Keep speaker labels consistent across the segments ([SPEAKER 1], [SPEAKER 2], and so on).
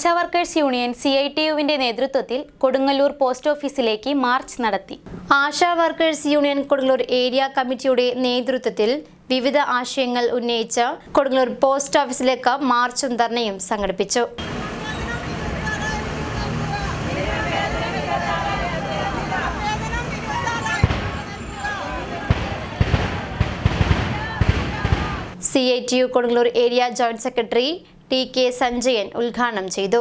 [SPEAKER 1] ASHA workers union C I T യുവിന്റെ നേതൃത്വത്തിൽ Kodungallur post ഓഫീസിലേക്ക് march നടത്തി. ASHA workers union Kodungallur area കമ്മിറ്റിയുടെ നേതൃത്വത്തിൽ വിവിധ ആശയങ്ങൾ ഉന്നയിച്ച് കൊടുങ്ങല്ലൂർ പോസ്റ്റ് ഓഫീസിലേക്ക് മാർച്ചും ധർണയും സംഘടിപ്പിച്ചു. C I T U Kodungallur area joint secretary T K Sanjayan ഉദ്ഘാടനം ചെയ്തു.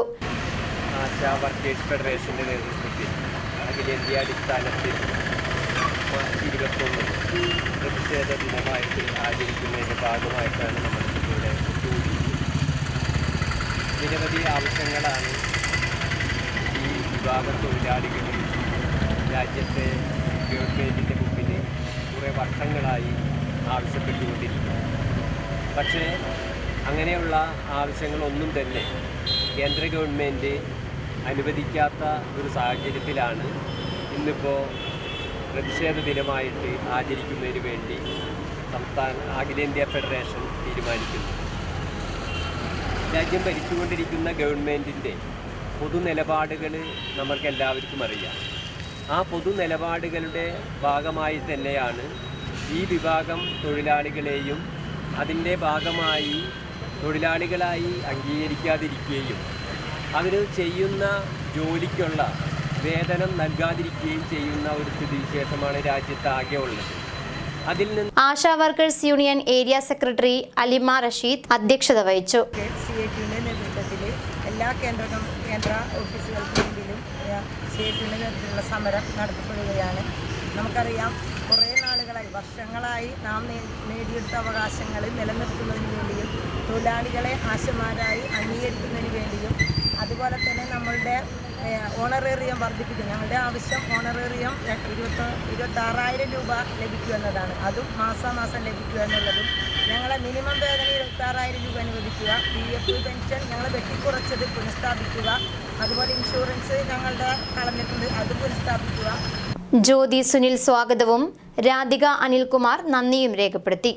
[SPEAKER 2] നിരവധി ആവശ്യങ്ങളാണ് ഈ വിഭാഗ തൊഴിലാളികൾ രാജ്യത്തെ ഗവൺമെന്റിന്റെ മുമ്പിൽ കുറേ വർഷങ്ങളായി ആവശ്യപ്പെട്ടുകൊണ്ടിരിക്കുന്നത്. പക്ഷേ അങ്ങനെയുള്ള ആവശ്യങ്ങളൊന്നും തന്നെ കേന്ദ്ര ഗവൺമെന്റ് അനുവദിക്കാത്ത ഒരു സാഹചര്യത്തിലാണ് ഇന്നിപ്പോൾ പ്രതിഷേധ ദിനമായിട്ട് ആചരിക്കുന്നതിന് വേണ്ടി സംസ്ഥാന അഖിലേന്ത്യാ ഫെഡറേഷൻ തീരുമാനിക്കുന്നു. രാജ്യം ഭരിച്ചുകൊണ്ടിരിക്കുന്ന ഗവൺമെന്റിന്റെ പൊതു നിലപാടുകൾ നമുക്കെല്ലാവർക്കും അറിയാം. ആ പൊതു നിലപാടുകളുടെ ഭാഗമായി തന്നെയാണ് ഈ വിഭാഗം തൊഴിലാളികളെയും അതിന്റെ ഭാഗമായി തൊഴിലാളികളായി അംഗീകരിക്കാതിരിക്കുകയും അവർ ചെയ്യുന്ന ജോലിക്കുള്ള വേതനം നൽകാതിരിക്കുകയും ചെയ്യുന്ന ഒരു സ്ഥിതിവിശേഷമാണ് രാജ്യത്താകെ ഉള്ളത്. അതിൽ നിന്ന്
[SPEAKER 1] ASHA workers union area secretary Alima Rasheed അധ്യക്ഷത വഹിച്ചു.
[SPEAKER 3] സി എ ടിയുടെ നേതൃത്വത്തിൽ എല്ലാ കേന്ദ്ര കേന്ദ്ര ഓഫീസുകൾക്ക് മുമ്പിലും സി എ ടിയുടെ നേതൃത്വത്തിലുള്ള സമരം നടത്തപ്പെടുകയാണ്. നമുക്കറിയാം കുറേ നാളുകളായി വർഷങ്ങളായി നാം നേടിയെടുത്ത അവകാശങ്ങൾ നിലനിർത്തുന്നതിന് വേണ്ടിയും തൊഴിലാളികളെ ആശമാരായി അംഗീകരിക്കുന്നതിന് വേണ്ടിയും അതുപോലെ തന്നെ നമ്മളുടെ ഓണറേറിയം വർദ്ധിപ്പിക്കും. ഞങ്ങളുടെ ആവശ്യം ഓണറേറിയം ഇരുപത്തി ഇരുപത്താറായിരം രൂപ ലഭിക്കുക എന്നതാണ്. അതും മാസാമാസം ലഭിക്കുക എന്നുള്ളതും ഞങ്ങളെ മിനിമം വേതന ഇരുപത്താറായിരം രൂപ അനുവദിക്കുക. പി എഫ് പെൻഷൻ ഞങ്ങൾ വെട്ടിക്കുറച്ചത് പുനഃസ്ഥാപിക്കുക. അതുപോലെ ഇൻഷുറൻസ് ഞങ്ങളുടെ കളഞ്ഞിട്ടുണ്ട് അത് പുനഃസ്ഥാപിക്കുക.
[SPEAKER 1] ജ്യോതി സുനിൽ സ്വാഗതവും രാധിക അനിൽകുമാർ നന്ദിയും രേഖപ്പെടുത്തി.